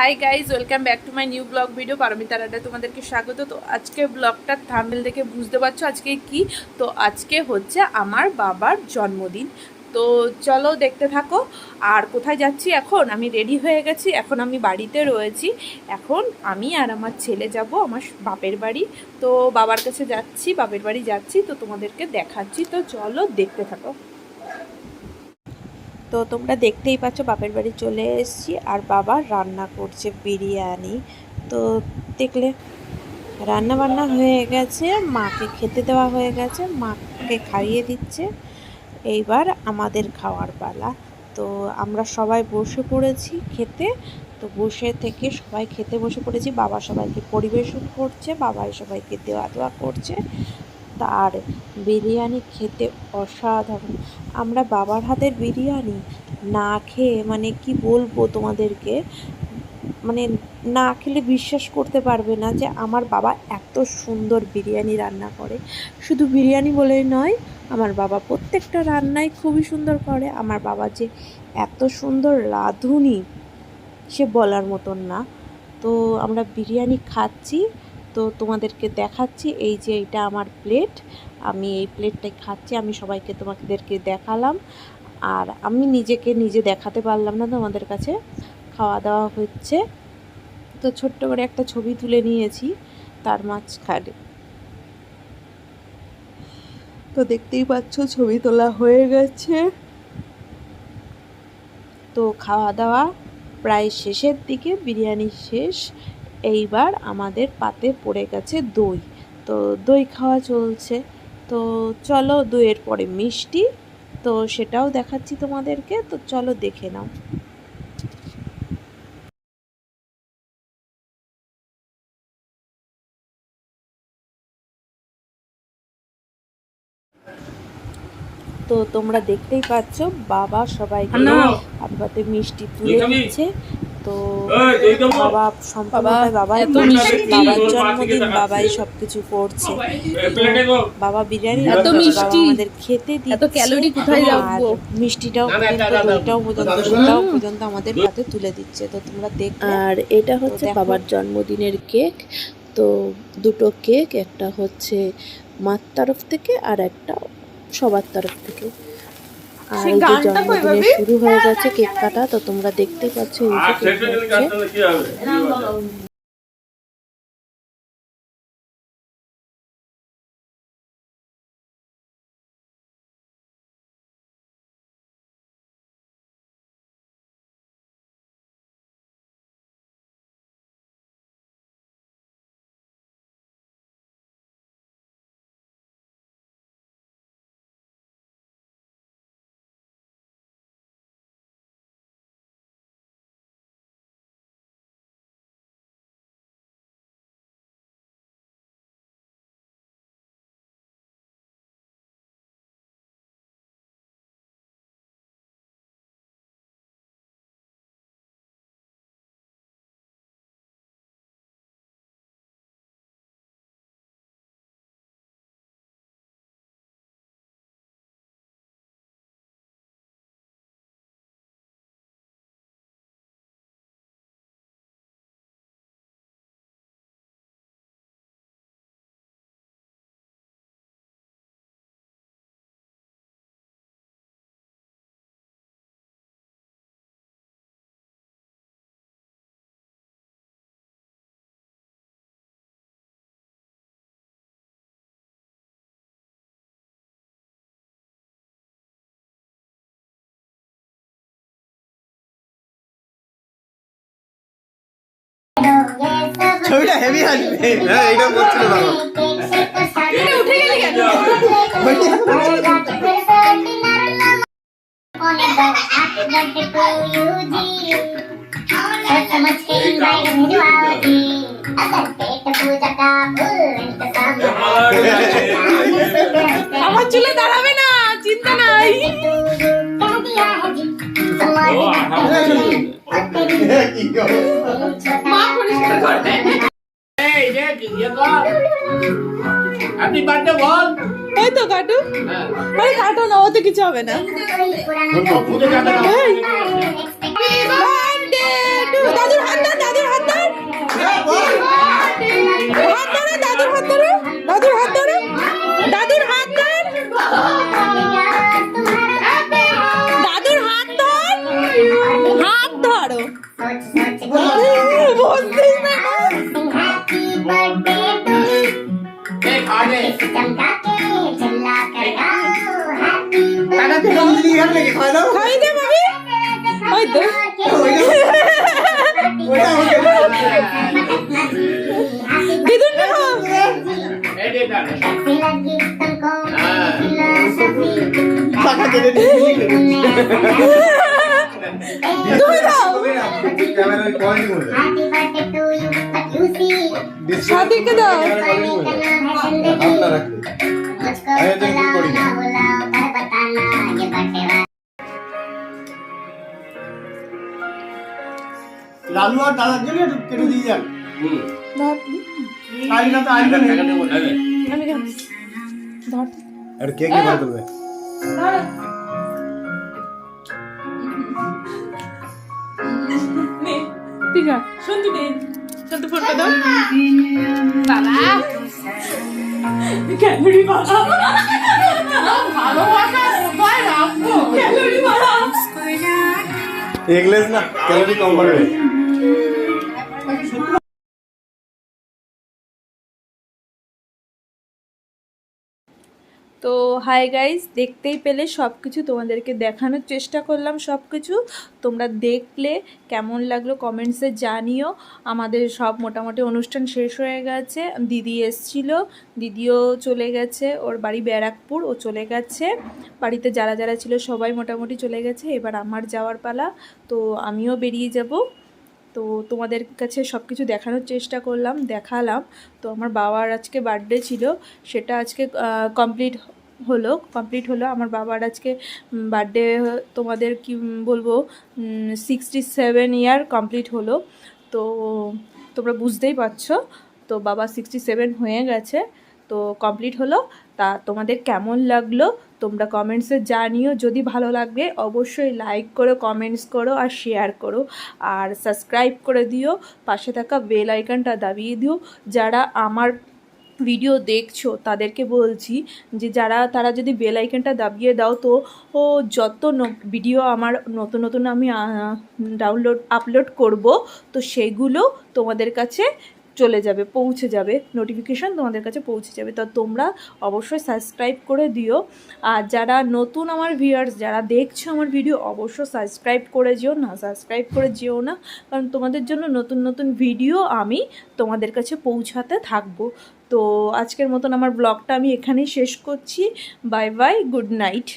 Hi guys welcome back to my new blog video Paramita Rada তোমাদেরকে স্বাগত। তো আজকে ব্লগটার থাম্বেল দেখে বুঝতে পারছ আজকে কি? তো আজকে হচ্ছে আমার বাবার জন্মদিন। তো চলো দেখতে থাকো, আর কোথায় যাচ্ছি এখন? আমি রেডি হয়ে গেছি, এখন আমি বাড়িতে রয়েছি। এখন আমি আর আমার ছেলে যাব, আমার বাপের বাড়ি। তো বাবার কাছে যাচ্ছি, বাপের বাড়ি যাচ্ছি, তো তোমাদেরকে দেখাচ্ছি। তো চলো দেখতে থাকো। তো তোমরা দেখতেই পাচ্ছ বাপের বাড়ি চলে এসেছি আর বাবা রান্না করছে বিরিয়ানি। তো দেখলে রান্না বান্না হয়ে গেছে, মাকে খেতে দেওয়া হয়ে গেছে, মাকে খাইয়ে দিচ্ছে। এইবার আমাদের খাওয়ার পালা। তো আমরা সবাই বসে পড়েছি খেতে। তো বসে থেকে সবাই খেতে বসে পড়েছি। বাবা সবাইকে পরিবেশন করছে, বাবাই সবাইকে দেওয়া দেওয়া করছে। তার বিরিয়ানি খেতে অসাধারণ। আমরা বাবার হাতের বিরিয়ানি না খেয়ে মানে কি বলব তোমাদেরকে মানে না খেলে বিশ্বাস করতে পারবে না যে আমার বাবা এত সুন্দর বিরিয়ানি রান্না করে। শুধু বিরিয়ানি বলেই নয়, আমার বাবা প্রত্যেকটা রান্নাই খুবই সুন্দর করে। আমার বাবা যে এত সুন্দর রাঁধুনি, সে বলার মতন না। তো আমরা বিরিয়ানি খাচ্ছি। তো তোমাদেরকে দেখাচ্ছি, এই যে এটা আমার প্লেট আমি এই প্লেটটাই খাচ্ছি, আমি সবাইকে তোমাদেরকে দেখালাম। আর আমি নিজেকে নিজে দেখাতে পারলাম না তোমাদের কাছে খাওয়া দাওয়া হচ্ছে। তো ছোট্ট করে একটা ছবি তুলে নিয়েছি, তার মাঝখানে। তো দেখতেই পাচ্ছ, ছবি তোলা হয়ে গেছে। তো খাওয়া দাওয়া প্রায় শেষের দিকে, বিরিয়ানি শেষ। এইবার আমাদের পাতে পড়ে গেছে দই। তো দই খাওয়া চলছে। তো চলো দইয়ের পরে মিষ্টি। তো সেটাও দেখাচ্ছি তোমাদেরকে। তো চলো দেখে নাও। তো তোমরা দেখতেই পাচ্ছ বাবা সবাইকে হাতে মিষ্টি তুলে দিচ্ছে। তো বাবা সম্পূর্ণটাই। মিষ্টি। বাবার জন্মদিন বাবাই সবকিছু করছে। বাবা বিরিয়ানি বাবা আমাদের খেতে দিচ্ছে। ক্যালোরি আর মিষ্টিটাও না, না, পর্যন্ত সেটাও পর্যন্ত আমাদের হাতে তুলে দিচ্ছে। তো তোমরা দেখবে আর এটা হচ্ছে বাবার জন্মদিনের কেক। তো দুটো কেক একটা হচ্ছে মার তরফ থেকে আর একটা সবার তরফ থেকে। আর সেই এই যে জন্মদিনে শুরু হয়ে গেছে কেক কাটা তো তোমরা দেখতে পাচ্ছ এই যে কেক ছবিটা হেভি আসবে হ্যাঁ এটা বলছিল বাবা উঠে গেলি কেন? আমার চুলে দাঁড়াবে না চিন্তা নাই। কি পরিষ্কার করবে বল। এই তো কাটু। ওই কাটো না ওতে কিছু হবে না। খাই দে মামি ওই তো দিদুন না তুমি দাও সাথীকে দাও আপনার লালু আর দাদার জন্য একটু কেটে দিয়ে যান ধর। আরি না তো আরি না আমি কেন ধর। আর কে কে করে দেবে ঠিক আছে সন্তু নে সন্তু ফোনটা দাও বাবা। ক্যালোরি বাড়া। ভালোবাসা কোথায় রাখব। ক্যালোরি বাড়া। এগলেস না ক্যালোরি কম করবে তো হাই গাইস দেখতেই পেলে সব কিছু তোমাদেরকে দেখানোর চেষ্টা করলাম সব কিছু তোমরা দেখলে, কেমন লাগল কমেন্টসে জানিও। আমাদের সব মোটামুটি অনুষ্ঠান শেষ হয়ে গেছে। দিদি এসছিল, দিদিও চলে গেছে, ওর বাড়ি ব্যারাকপুর, ও চলে গেছে। বাড়িতে যারা যারা ছিল সবাই মোটামুটি চলে গেছে, এবার আমার যাওয়ার পালা। তো আমিও বেরিয়ে যাব। তো তোমাদের কাছে সব কিছু দেখানোর চেষ্টা করলাম, দেখালাম। তো আমার বাবার আজকে বার্থডে ছিল, সেটা আজকে কমপ্লিট হলো কমপ্লিট হলো। আমার বাবার আজকে বার্থডে তোমাদের কি বলব সিক্সটি সেভেন ইয়ার কমপ্লিট হলো। তো তোমরা বুঝতেই পারছ, তো বাবা সিক্সটি সেভেন হয়ে গেছে। তো কমপ্লিট হলো। তা তোমাদের কেমন লাগল? তোমরা কমেন্টসে জানিও। যদি ভালো লাগবে, অবশ্যই লাইক করো কমেন্টস করো আর শেয়ার করো। আর সাবস্ক্রাইব করে দিও। পাশে থাকা বেল আইকনটা দাবিয়ে দিও। যারা আমার ভিডিও দেখছ, তাদেরকে বলছি যে যারা, তারা যদি বেল আইকনটা দাবিয়ে দাও তো, ও যত ভিডিও আমার নতুন নতুন আমি ডাউনলোড আপলোড করব, তো সেগুলো তোমাদের কাছে চলে যাবে, পৌঁছে যাবে নোটিফিকেশান তোমাদের কাছে পৌঁছে যাবে। তো তোমরা অবশ্যই সাবস্ক্রাইব করে দিও। আর যারা নতুন আমার ভিউয়ার্স যারা দেখছ আমার ভিডিও অবশ্যই সাবস্ক্রাইব করে যেও। না সাবস্ক্রাইব করে যেও না, কারণ তোমাদের জন্য নতুন নতুন ভিডিও আমি তোমাদের কাছে পৌঁছাতে থাকব। তো আজকের মতন আমার ব্লগটা আমি এখানেই শেষ করছি। Bye bye good night